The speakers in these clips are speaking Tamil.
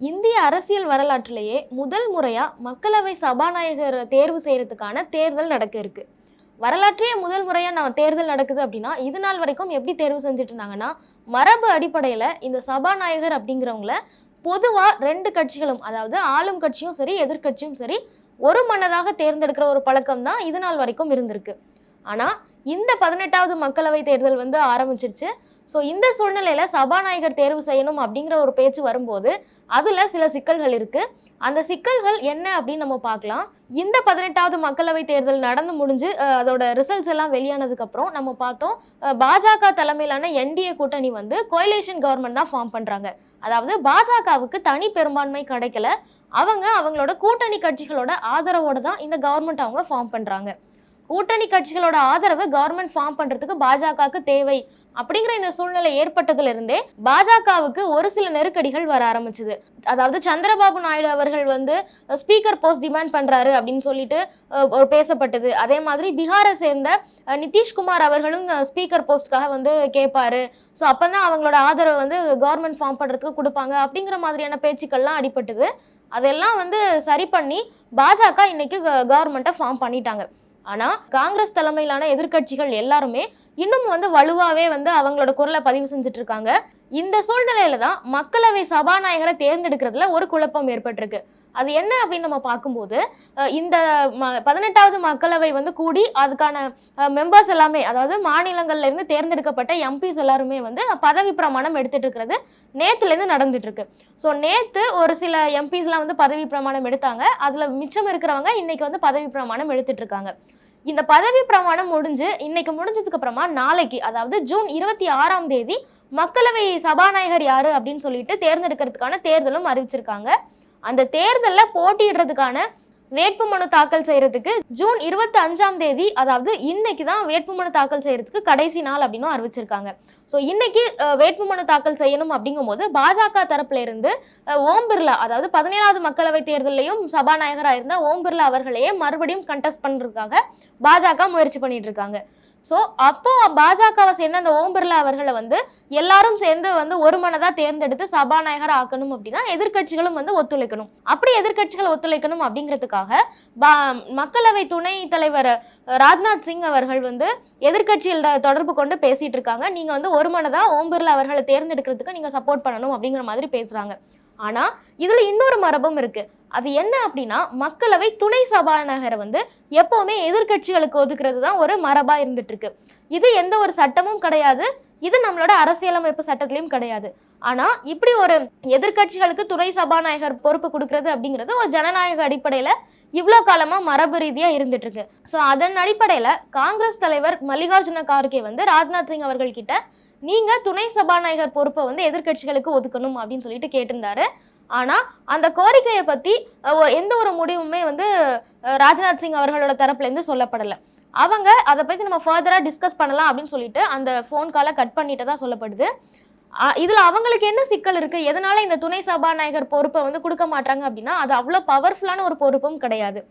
இந்திய அரசியல் வரலாற்றிலேயே முதல் முறையாக மக்களவை சபாநாயகர் தேர்வு செய்கிறதுக்கான தேர்தல் நடக்க இருக்கு. வரலாற்றையே முதல் முறையாக நம்ம தேர்தல் நடக்குது அப்படின்னா இது நாள் வரைக்கும் எப்படி தேர்வு செஞ்சுட்டு இருந்தாங்கன்னா மரபு அடிப்படையில் இந்த சபாநாயகர் அப்படிங்கிறவங்கள பொதுவாக ரெண்டு கட்சிகளும் அதாவது ஆளும் கட்சியும் சரி எதிர்க்கட்சியும் சரி ஒரு மனதாக தேர்ந்தெடுக்கிற ஒரு பழக்கம் தான் இது நாள் வரைக்கும் இருந்திருக்கு. ஆனால் இந்த பதினெட்டாவது மக்களவை தேர்தல் வந்து ஆரம்பிச்சிருச்சு. ஸோ இந்த சூழ்நிலையில் சபாநாயகர் தேர்வு செய்யணும் அப்படிங்கிற ஒரு பேச்சு வரும்போது அதில் சில சிக்கல்கள் இருக்குது அந்த சிக்கல்கள் என்ன அப்படின்னு நம்ம பார்க்கலாம். இந்த பதினெட்டாவது மக்களவை தேர்தல் நடந்து முடிஞ்சு அதோட ரிசல்ட்ஸ் எல்லாம் வெளியானதுக்கப்புறம் நம்ம பார்த்தோம் பாஜக தலைமையிலான என்டிஏ கூட்டணி வந்து கோயிலேஷன் கவர்மெண்ட் தான் ஃபார்ம் பண்ணுறாங்க அதாவது பாஜகவுக்கு தனி பெரும்பான்மை கிடைக்கல. அவங்க அவங்களோட கூட்டணி கட்சிகளோட ஆதரவோடு தான் இந்த கவர்மெண்ட் அவங்க ஃபார்ம் பண்ணுறாங்க கூட்டணி கட்சிகளோட ஆதரவு கவர்மெண்ட் ஃபார்ம் பண்றதுக்கு பாஜகவுக்கு தேவை அப்படிங்கிற இந்த சூழ்நிலை ஏற்பட்டதுல இருந்தே பாஜகவுக்கு ஒரு சில நெருக்கடிகள் வர ஆரம்பிச்சது. அதாவது சந்திரபாபு நாயுடு அவர்கள் வந்து ஸ்பீக்கர் போஸ்ட் டிமாண்ட் பண்றாரு அப்படின்னு சொல்லிட்டு பேசப்பட்டது. அதே மாதிரி பீகாரை சேர்ந்த நிதிஷ்குமார் அவர்களும் ஸ்பீக்கர் போஸ்ட்காக வந்து கேட்பாரு. ஸோ அப்பதான் அவங்களோட ஆதரவு வந்து கவர்மெண்ட் ஃபார்ம் பண்றதுக்கு கொடுப்பாங்க அப்படிங்கிற மாதிரியான பேச்சுக்கள்லாம் அடிபட்டது. அதெல்லாம் வந்து சரி பண்ணி பாஜக இன்னைக்கு கவர்மெண்ட்டை ஃபார்ம் பண்ணிட்டாங்க. ஆனால் காங்கிரஸ் தலைமையிலான எதிர்க்கட்சிகள் எல்லாருமே இன்னும் வந்து வலுவாகவே வந்து அவங்களோட குரலை பதிவு செஞ்சுட்டு இருக்காங்க. இந்த சூழ்நிலையில தான் மக்களவை சபாநாயகரை தேர்ந்தெடுக்கிறதுல ஒரு குழப்பம் ஏற்பட்டிருக்கு. அது என்ன அப்படின்னு நம்ம பார்க்கும்போது இந்த ம- பதினெட்டாவது மக்களவை வந்து கூடி அதுக்கான மெம்பர்ஸ் எல்லாமே அதாவது மாநிலங்கள்ல இருந்து தேர்ந்தெடுக்கப்பட்ட எம்பிஸ் எல்லாருமே வந்து பதவி பிரமாணம் எடுத்துட்டு இருக்கிறது நேத்துல இருந்து நடந்துட்டு இருக்கு. ஸோ நேத்து ஒரு சில எம்பிஸ்லாம் வந்து பதவி பிரமாணம் எடுத்தாங்க. அதுல மிச்சம் இருக்கிறவங்க இன்னைக்கு வந்து பதவி பிரமாணம் எடுத்துட்டு இருக்காங்க. இந்த பதவி பிரமாணம் முடிஞ்சு இன்னைக்கு முடிஞ்சதுக்கு அப்புறமா நாளைக்கு அதாவது ஜூன் இருபத்தி ஆறாம் தேதி மக்களவை சபாநாயகர் யாரு அப்படின்னு சொல்லிட்டு தேர்ந்தெடுக்கிறதுக்கான தேர்தலும் அறிவிச்சிருக்காங்க. அந்த தேர்தலில் போட்டியிடுறதுக்கான வேட்புமனு தாக்கல் செய்யறதுக்கு ஜூன் இருபத்தி அஞ்சாம் தேதி அதாவது இன்னைக்கு தான் வேட்புமனு தாக்கல் செய்யறதுக்கு கடைசி நாள் அப்படின்னு அறிவிச்சிருக்காங்க. ஸோ இன்னைக்கு வேட்புமனு தாக்கல் செய்யணும் அப்படிங்கும்போது பாஜக தரப்புல இருந்து ஓம் பிர்லா அதாவது பதினேழாவது மக்களவை தேர்தலையும் சபாநாயகராக இருந்த ஓம் பிர்லா அவர்களையே மறுபடியும் கண்டெஸ்ட் பண்ணுறதுக்காக பாஜக முயற்சி பண்ணிட்டு இருக்காங்க. ஸோ அப்போ பாஜகவை சேர்ந்த அந்த ஓம் பிர்லா அவர்களை வந்து எல்லாரும் சேர்ந்து வந்து ஒரு மனதாக தேர்ந்தெடுத்து சபாநாயகர் ஆக்கணும் அப்படின்னா எதிர்க்கட்சிகளும் வந்து ஒத்துழைக்கணும். அப்படி எதிர்க்கட்சிகள் ஒத்துழைக்கணும் அப்படிங்கிறதுக்காக பா- மக்களவை துணை தலைவர் ராஜ்நாத் சிங் அவர்கள் வந்து எதிர்கட்சியில் தொடர்பு கொண்டு பேசிட்டு இருக்காங்க. நீங்கள் வந்து ஒரு மனதாக ஓம் பிர்லா அவர்களை தேர்ந்தெடுக்கிறதுக்கு நீங்கள் சப்போர்ட் பண்ணணும் அப்படிங்கிற மாதிரி பேசுகிறாங்க ஆனால் இதில் இன்னொரு மரபும் இருக்குது அது என்ன அப்படின்னா மக்களவை துணை சபாநாயகரை வந்து எப்போவுமே எதிர்க்கட்சிகளுக்கு ஒதுக்குறது தான் ஒரு மரபாக இருந்துட்டுருக்கு. இது எந்த ஒரு சட்டமும் கிடையாது. இது நம்மளோட அரசியலமைப்பு சட்டத்திலையும் கிடையாது. ஆனால் இப்படி ஒரு எதிர்க்கட்சிகளுக்கு துணை சபாநாயகர் பொறுப்பு கொடுக்கறது அப்படிங்கிறது ஒரு ஜனநாயக அடிப்படையில் இவ்வளோ காலமாக மரபு ரீதியாக இருந்துட்டுருக்கு. ஸோ அதன் அடிப்படையில் காங்கிரஸ் தலைவர் மல்லிகார்ஜுன கார்கே வந்து ராஜ்நாத் சிங் அவர்கள் நீங்கள் நீங்க துணை சபாநாயகர் பொறுப்பை வந்து எதிர்க்கட்சிகளுக்கு ஒதுக்கணும் அப்படின்னு சொல்லிட்டு கேட்டிருந்தாரு. ஆனா அந்த கோரிக்கையை பத்தி எந்த ஒரு முடிவுமே வந்து ராஜ்நாத் சிங் அவர்களோட தரப்புல இருந்து சொல்லப்படல. அவங்க அதை பத்தி நம்ம ஃபர்தரா டிஸ்கஸ் பண்ணலாம் அப்படின்னு சொல்லிட்டு அந்த ஃபோன் காலை கட் பண்ணிட்டு தான் சொல்லப்படுது. இதில் இதுல அவங்களுக்கு என்ன சிக்கல் இருக்கு? எதனால இந்த துணை சபாநாயகர் பொறுப்பை வந்து கொடுக்க மாட்டாங்க அப்படின்னா அது அவ்வளோ பவர்ஃபுல்லான ஒரு பொறுப்பும் கிடையாது.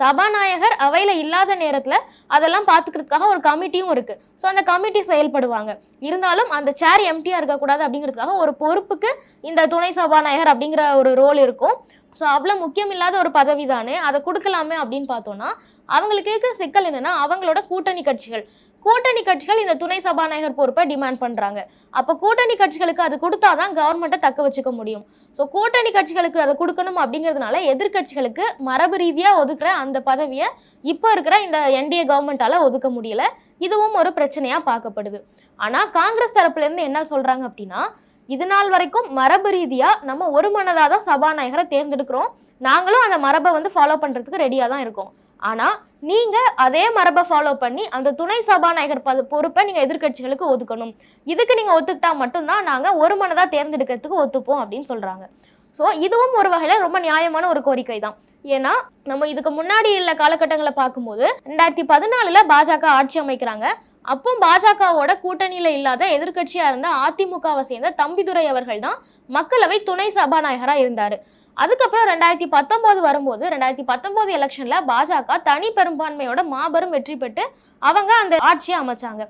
சபாநாயகர் அவையில் இல்லாத நேரத்தில் அதெல்லாம் பார்த்துக்கிறதுக்காக ஒரு கமிட்டியும் இருக்குது ஸோ அந்த கமிட்டி செயல்படுவாங்க. இருந்தாலும் அந்த சேர் எம்டியாக இருக்கக்கூடாது அப்படிங்கிறதுக்காக ஒரு பொறுப்புக்கு இந்த துணை சபாநாயகர் அப்படிங்கிற ஒரு ரோல் இருக்கும். ஸோ அவ்வளோ முக்கியம் இல்லாத ஒரு பதவி தானே அதை கொடுக்கலாமே அப்படின்னு பார்த்தோன்னா அவங்களுக்கு இருக்கிற சிக்கல் என்னென்னா அவங்களோட கூட்டணி கட்சிகள். கூட்டணி கட்சிகள் இந்த துணை சபாநாயகர் பொறுப்பை டிமாண்ட் பண்ணுறாங்க அப்போ கூட்டணி கட்சிகளுக்கு அது கொடுத்தா தான் கவர்மெண்ட்டை தக்க வச்சுக்க முடியும். ஸோ கூட்டணி கட்சிகளுக்கு அதை கொடுக்கணும் அப்படிங்கிறதுனால எதிர்க்கட்சிகளுக்கு மரபு ரீதியாக ஒதுக்குற அந்த பதவியை இப்போ இருக்கிற இந்த என்டிஏ கவர்மெண்ட்டால் ஒதுக்க முடியல. இதுவும் ஒரு பிரச்சனையாக பார்க்கப்படுது. ஆனால் காங்கிரஸ் தரப்புலேருந்து என்ன சொல்கிறாங்க அப்படின்னா இது நாள் வரைக்கும் மரபு ரீதியாக நம்ம ஒரு மனதாக தான் சபாநாயகரை தேர்ந்தெடுக்கிறோம். நாங்களும் அந்த மரபை வந்து ஃபாலோ பண்ணுறதுக்கு ரெடியாக தான் இருக்கோம். ஆனால் நீங்கள் அதே மரபை ஃபாலோ பண்ணி அந்த துணை சபாநாயகர் பத பொறுப்பை நீங்கள் எதிர்க்கட்சிகளுக்கு ஒதுக்கணும். இதுக்கு நீங்கள் ஒத்துக்கிட்டா மட்டும்தான் நாங்கள் ஒரு மனதாக தேர்ந்தெடுக்கிறதுக்கு ஒத்துப்போம் அப்படின்னு சொல்கிறாங்க ஸோ இதுவும் ஒரு வகையில் ரொம்ப நியாயமான ஒரு கோரிக்கை தான் ஏன்னா நம்ம இதுக்கு முன்னாடி உள்ள காலகட்டங்களை பார்க்கும்போது ரெண்டாயிரத்தி பதினாலில் பாஜக ஆட்சி அமைக்கிறாங்க. அப்போ பாஜகவோட கூட்டணியில் இல்லாத எதிர்கட்சியாக இருந்த அதிமுகவை சேர்ந்த தம்பிதுரை அவர்கள் தான் மக்களவை துணை சபாநாயகராக இருந்தார். அதுக்கப்புறம் ரெண்டாயிரத்தி பத்தொம்போது வரும்போது ரெண்டாயிரத்தி பத்தொம்போது எலெக்ஷனில் பாஜக தனி பெரும்பான்மையோட மாபெரும் வெற்றி பெற்று அவங்க அந்த ஆட்சியை அமைச்சாங்க.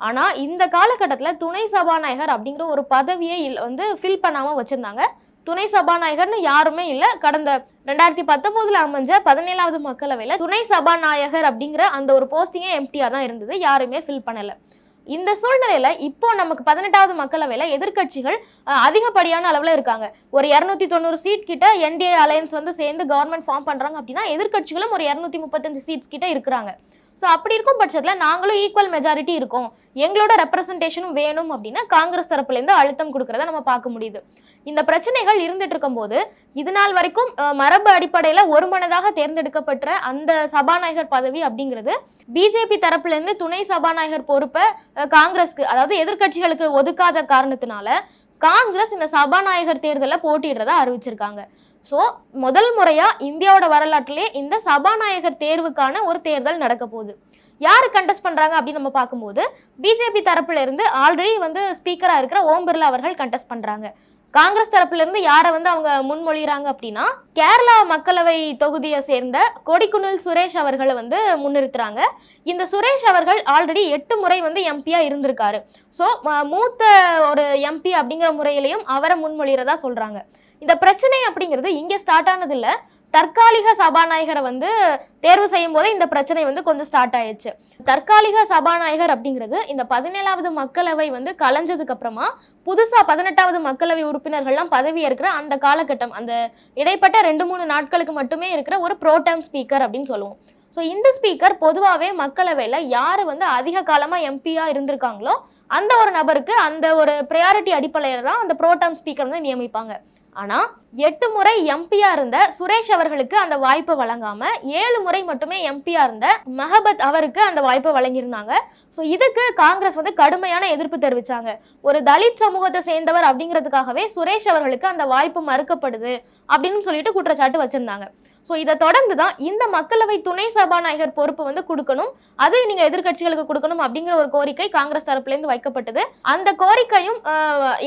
ஆனால் இந்த காலகட்டத்தில் துணை சபாநாயகர் அப்படிங்கிற ஒரு பதவியை இல் வந்து ஃபில் பண்ணாமல் வச்சுருந்தாங்க. துணை சபாநாயகர்னு யாருமே இல்லை. கடந்த ரெண்டாயிரத்தி பத்தொம்போதில் அமைஞ்ச பதினேழாவது மக்களவையில் துணை சபாநாயகர் அப்படிங்கிற அந்த ஒரு போஸ்டிங்கே எம்டியாக தான் இருந்தது. யாருமே ஃபில் பண்ணலை. இந்த சூழ்நிலையில இப்போ நமக்கு பதினெட்டாவது மக்களவையில எதிர்க்கட்சிகள் அதிகப்படியான அளவுல இருக்காங்க. ஒரு இரநூத்தி தொண்ணூறு சீட் கிட்ட என்டிஏ அலையன்ஸ் வந்து சேர்ந்து கவர்மெண்ட் ஃபார்ம் பண்றாங்க அப்படின்னா எதிர்க்கட்சிகளும் ஒரு இரநூத்தி முப்பத்தஞ்சு சீட்ஸ் கிட்ட இருக்கிறாங்க. ஸோ அப்படி இருக்கும் பட்சத்தில் நாங்களும் ஈக்குவல் மெஜாரிட்டி இருக்கும். எங்களோட ரெப்ரசன்டேஷனும் வேணும் அப்படின்னா காங்கிரஸ் தரப்புலேருந்து அழுத்தம் கொடுக்கறத நம்ம பார்க்க முடியுது. இந்த பிரச்சனைகள் இருந்துட்டு இருக்கும்போது இது நாள் வரைக்கும் மரபு அடிப்படையில் ஒருமனதாக தேர்ந்தெடுக்கப்பட்ட அந்த சபாநாயகர் பதவி அப்படிங்கிறது பிஜேபி தரப்புலேருந்து துணை சபாநாயகர் பொறுப்பை காங்கிரஸ்க்கு அதாவது எதிர்க்கட்சிகளுக்கு ஒதுக்காத காரணத்தினால காங்கிரஸ் இந்த சபாநாயகர் தேர்தலில் போட்டிடுறதா அறிவிச்சிருக்காங்க. ஸோ முதல் முறையாக இந்தியாவோட வரலாற்றிலே இந்த சபாநாயகர் தேர்வுக்கான ஒரு தேர்தல் நடக்க போகுது. யார் கண்டெஸ்ட் பண்ணுறாங்க அப்படின்னு நம்ம பார்க்கும்போது பிஜேபி தரப்புல இருந்து ஆல்ரெடி வந்து ஸ்பீக்கராக இருக்கிற ஓம் பிர்லா அவர்கள் கண்டெஸ்ட் பண்ணுறாங்க காங்கிரஸ் தரப்புலேருந்து யாரை வந்து அவங்க முன்மொழிகிறாங்க அப்படின்னா கேரளா மக்களவை தொகுதியை சேர்ந்த கொடிக்குனில் சுரேஷ் அவர்களை வந்து முன்னிறுத்துறாங்க. இந்த சுரேஷ் அவர்கள் ஆல்ரெடி எட்டு முறை வந்து எம்பியாக இருந்திருக்காரு. ஸோ மூத்த ஒரு எம்பி அப்படிங்கிற முறையிலையும் அவரை முன்மொழிகிறதா சொல்கிறாங்க இந்த பிரச்சனை அப்படிங்கிறது இங்கே ஸ்டார்ட் ஆனது தற்காலிக சபாநாயகரை வந்து தேர்வு செய்யும் போதே இந்த பிரச்சனை வந்து கொஞ்சம் ஸ்டார்ட் ஆயிடுச்சு. தற்காலிக சபாநாயகர் அப்படிங்கிறது இந்த பதினேழாவது மக்களவை வந்து கலைஞ்சதுக்கு அப்புறமா புதுசாக பதினெட்டாவது மக்களவை உறுப்பினர்கள்லாம் பதவி இருக்கிற அந்த காலகட்டம் அந்த இடைப்பட்ட ரெண்டு மூணு நாட்களுக்கு மட்டுமே இருக்கிற ஒரு ப்ரோடம் ஸ்பீக்கர் அப்படின்னு சொல்லுவோம். ஸோ இந்த ஸ்பீக்கர் பொதுவாகவே மக்களவையில் யார் வந்து அதிக காலமாக எம்பியாக இருந்திருக்காங்களோ அந்த ஒரு நபருக்கு அந்த ஒரு ப்ரையாரிட்டி அடிப்படையில் தான் அந்த ப்ரோடம் ஸ்பீக்கர் வந்து நியமிப்பாங்க. ஆனால் எட்டு முறை எம்பியா இருந்த சுரேஷ் அவர்களுக்கு அந்த வாய்ப்பை வழங்காம ஏழு முறை மட்டுமே எம்பியா இருந்த மஹபத் அவருக்கு அந்த வாய்ப்பை வழங்கியிருந்தாங்க. ஸோ இதுக்கு காங்கிரஸ் வந்து கடுமையான எதிர்ப்பு தெரிவிச்சாங்க. ஒரு தலித் சமூகத்தை சேர்ந்தவர் அப்படிங்கிறதுக்காகவே சுரேஷ் அவர்களுக்கு அந்த வாய்ப்பு மறுக்கப்படுது அப்படின்னு சொல்லிட்டு குற்றச்சாட்டு வச்சிருந்தாங்க. ஸோ இதை தொடர்ந்து தான் இந்த மக்களவை துணை சபாநாயகர் பொறுப்பு வந்து கொடுக்கணும். அது நீங்கள் எதிர்க்கட்சிகளுக்கு கொடுக்கணும் அப்படிங்கிற ஒரு கோரிக்கை காங்கிரஸ் தரப்புலேருந்து வைக்கப்பட்டது. அந்த கோரிக்கையும்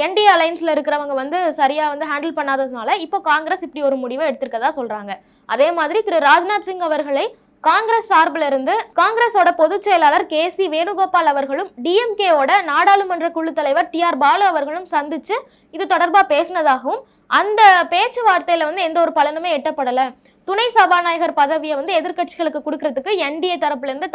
என்டிஏ அலைன்ஸில் இருக்கிறவங்க வந்து சரியாக வந்து ஹேண்டில் பண்ணாததுனால இப்போ காங்கிரஸ் இப்படி ஒரு முடிவை எடுத்திருக்கதா சொல்கிறாங்க அதே மாதிரி திரு ராஜ்நாத் சிங் அவர்களை காங்கிரஸ் சார்பில் இருந்து காங்கிரஸோட பொதுச் செயலாளர் கே சி வேணுகோபால் அவர்களும் டிஎம்கேவோட நாடாளுமன்ற குழு தலைவர் டி ஆர் பாலு அவர்களும் சந்திச்சு இது தொடர்பாக பேசினதாகவும் அந்த பேச்சுவார்த்தையில் வந்து எந்த ஒரு பலனுமே எட்டப்படலை. துணை சபாநாயகர் பதவியை வந்து எதிர்க்கட்சிகளுக்கு கொடுக்கறதுக்கு என்டிஏ தரப்புல இருந்து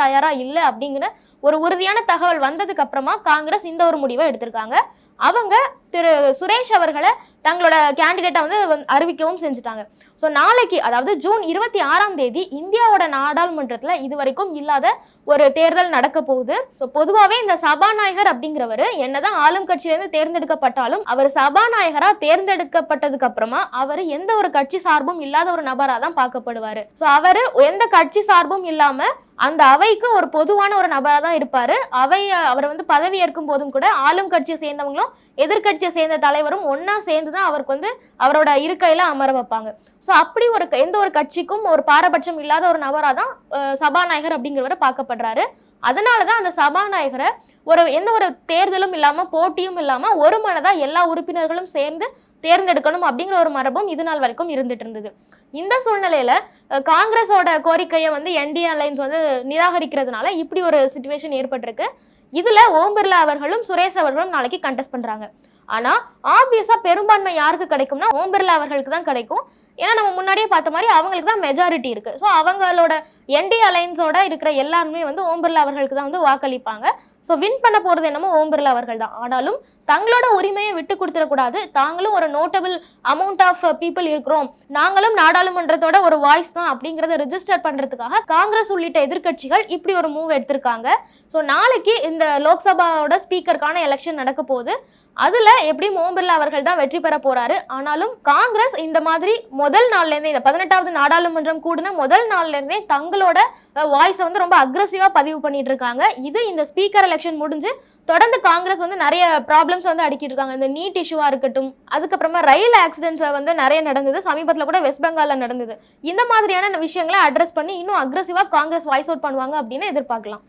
இல்லை அப்படிங்கிற ஒரு உறுதியான தகவல் வந்ததுக்கு அப்புறமா காங்கிரஸ் இந்த ஒரு முடிவை எடுத்திருக்காங்க. அவங்க திரு சுரேஷ் அவர்களை தங்களோட கேண்டிடேட்டை வந்து அறிவிக்கவும் செஞ்சுட்டாங்க. ஸோ நாளைக்கு அதாவது ஜூன் இருபத்தி ஆறாம் தேதி இந்தியாவோட நாடாளுமன்றத்தில் இது வரைக்கும் இல்லாத ஒரு தேர்தல் நடக்க போகுது. ஸோ பொதுவாகவே இந்த சபாநாயகர் அப்படிங்கிறவர் என்னதான் ஆளும் கட்சியிலேருந்து தேர்ந்தெடுக்கப்பட்டாலும் அவர் சபாநாயகராக தேர்ந்தெடுக்கப்பட்டதுக்கு அப்புறமா அவர் எந்த ஒரு கட்சி சார்பும் இல்லாத ஒரு நபராக தான் பார்க்கப்படுவார். ஸோ அவர் எந்த கட்சி சார்பும் இல்லாமல் அந்த அவைக்கு ஒரு பொதுவான ஒரு நபராக தான் இருப்பார். அவை அவர் வந்து பதவி ஏற்கும் போதும் கூட ஆளும் கட்சியை சேர்ந்தவங்களும் எதிர்க்கட்சியை சேர்ந்த தலைவரும் ஒன்றா சேர்ந்து தான் அவருக்கு வந்து அவரோட இருக்கையில் அமர வைப்பாங்க. ஸோ அப்படி ஒரு க- எந்த ஒரு கட்சிக்கும் ஒரு பாரபட்சம் இல்லாத ஒரு நபராக தான் சபாநாயகர் அப்படிங்கிறவரை பார்க்கப்படுறாரு. அதனால தான் அந்த சபாநாயகரை ஒரு எந்த ஒரு தேர்தலும் இல்லாமல் போட்டியும் இல்லாமல் ஒரு மனதாக எல்லா உறுப்பினர்களும் சேர்ந்து தேர்ந்தெடுக்கணும் அப்படிங்கிற ஒரு மரபும் இது நாள் வரைக்கும் இருந்துட்டு இருந்தது. இந்த சூழ்நிலையில் காங்கிரஸோட கோரிக்கையை வந்து என்டிஏ அலைன்ஸ் வந்து நிராகரிக்கிறதுனால இப்படி ஒரு சுச்சுவேஷன் ஏற்பட்டிருக்கு. இதில் ஓம் பிர்லா அவர்களும் சுரேஷ் அவர்களும் நாளைக்கு கண்டெஸ்ட் பண்ணுறாங்க ஆனா ஆப்வியஸா பெரும்பான்மை யாருக்கு கிடைக்கும்னா ஓம் பிர்லா அவர்களுக்கு தான் கிடைக்கும். ஏன்னா நம்ம முன்னாடியே பார்த்த மாதிரி அவங்களுக்கு தான் மெஜாரிட்டி இருக்கு. ஸோ அவங்களோட என்டி அலைன்ஸோட இருக்கிற எல்லாருமே வந்து ஓம் பிர்லா அவர்களுக்கு தான் வந்து வாக்களிப்பாங்க. ஸோ வின் பண்ண போகிறது என்னமோ ஓம் பிர்லா அவர்கள் தான் ஆனாலும் தங்களோட உரிமையை விட்டு கொடுத்துடக்கூடாது. தாங்களும் ஒரு நோட்டபிள் அமௌண்ட் ஆஃப் பீப்புள் இருக்கிறோம். நாங்களும் நாடாளுமன்றத்தோட ஒரு வாய்ஸ் தான் அப்படிங்கிறத ரிஜிஸ்டர் பண்ணுறதுக்காக காங்கிரஸ் உள்ளிட்ட எதிர்க்கட்சிகள் இப்படி ஒரு மூவ் எடுத்திருக்காங்க. ஸோ நாளைக்கு இந்த லோக்சபாவோட ஸ்பீக்கருக்கான எலெக்ஷன் நடக்க போகுது. அதில் எப்படியும் ஓம் பிர்லா அவர்கள் தான் வெற்றி பெற போகிறாரு ஆனாலும் காங்கிரஸ் இந்த மாதிரி முதல் நாள்லேருந்தே இந்த பதினெட்டாவது நாடாளுமன்றம் கூடின முதல் நாள்லேருந்தே தங்களோட வாய்ஸை வந்து ரொம்ப அக்ரஸிவாக பதிவு பண்ணிட்டு இருக்காங்க. இது இந்த ஸ்பீக்கர் எலெக்ஷன் முடிஞ்சு தொடர்ந்து காங்கிரஸ் வந்து நிறைய ப்ராப்ளம்ஸ் வந்து அடிக்கிட்டு இருக்காங்க. இந்த நீட் இஷ்யூவாக இருக்கட்டும் அதுக்கப்புறமா ரயில் ஆக்சிடென்ட்ஸை வந்து நிறைய நடந்தது. சமீபத்தில் கூட வெஸ்ட் பெங்காலில் நடந்தது. இந்த மாதிரியான விஷயங்களை அட்ரஸ் பண்ணி இன்னும் அக்ரஸிவாக காங்கிரஸ் வாய்ஸ் அவுட் பண்ணுவாங்க அப்படின்னு எதிர்பார்க்கலாம்.